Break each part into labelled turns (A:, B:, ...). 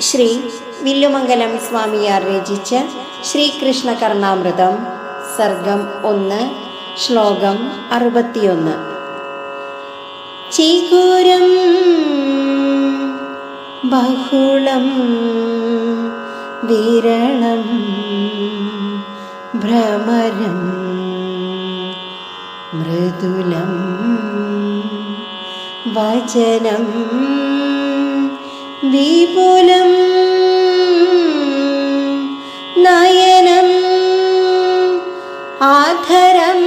A: ശ്രീ വില്ലുമംഗലം സ്വാമിയാർ രചിച്ച ശ്രീകൃഷ്ണ കർണാമൃതം സർഗം ഒന്ന് ശ്ലോകം അറുപത്തിയൊന്ന്. ചിഗുരം ബഹുളം വിരളം ഭ്രമരം മൃദുലം വചനം വിപുലം നയനം ആധരം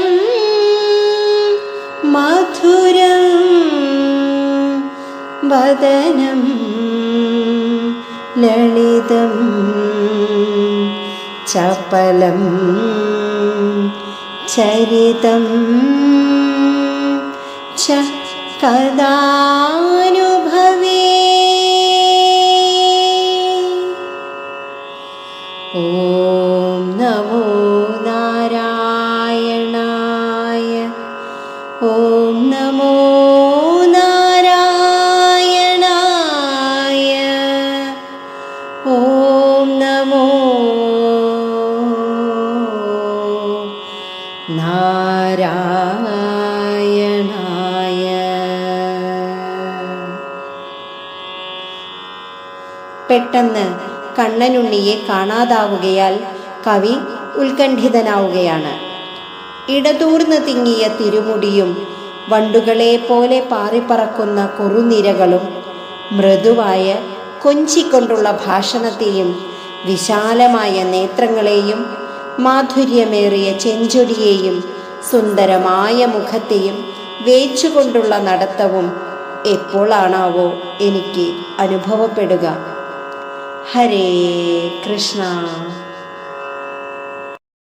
A: മധുരം വദനം ലളിതം ചപലം ചരിതം ച കഥാനുഭവേ ഓം നമോ നാരായണായ. ഓം നമോ നാരായണായ. ഓം നമോ നാരായണായ. പെട്ടെന്ന് കണ്ണനുണ്ണിയെ കാണാതാവുകയാൽ കവി ഉത്കണ്ഠിതനാവുകയാണ്. ഇടതൂർന്ന് തിങ്ങിയ തിരുമുടിയും വണ്ടുകളെ പോലെ പാറിപ്പറക്കുന്ന കുറുനിരകളും മൃദുവായ കൊഞ്ചിക്കൊണ്ടുള്ള ഭാഷണത്തെയും വിശാലമായ നേത്രങ്ങളെയും മാധുര്യമേറിയ ചെഞ്ചൊടിയെയും സുന്ദരമായ മുഖത്തെയും വേച്ചുകൊണ്ടുള്ള നടത്തവും എപ്പോഴാണാവോ എനിക്ക് അനുഭവപ്പെടുക. ഹരേ കൃഷ്ണ.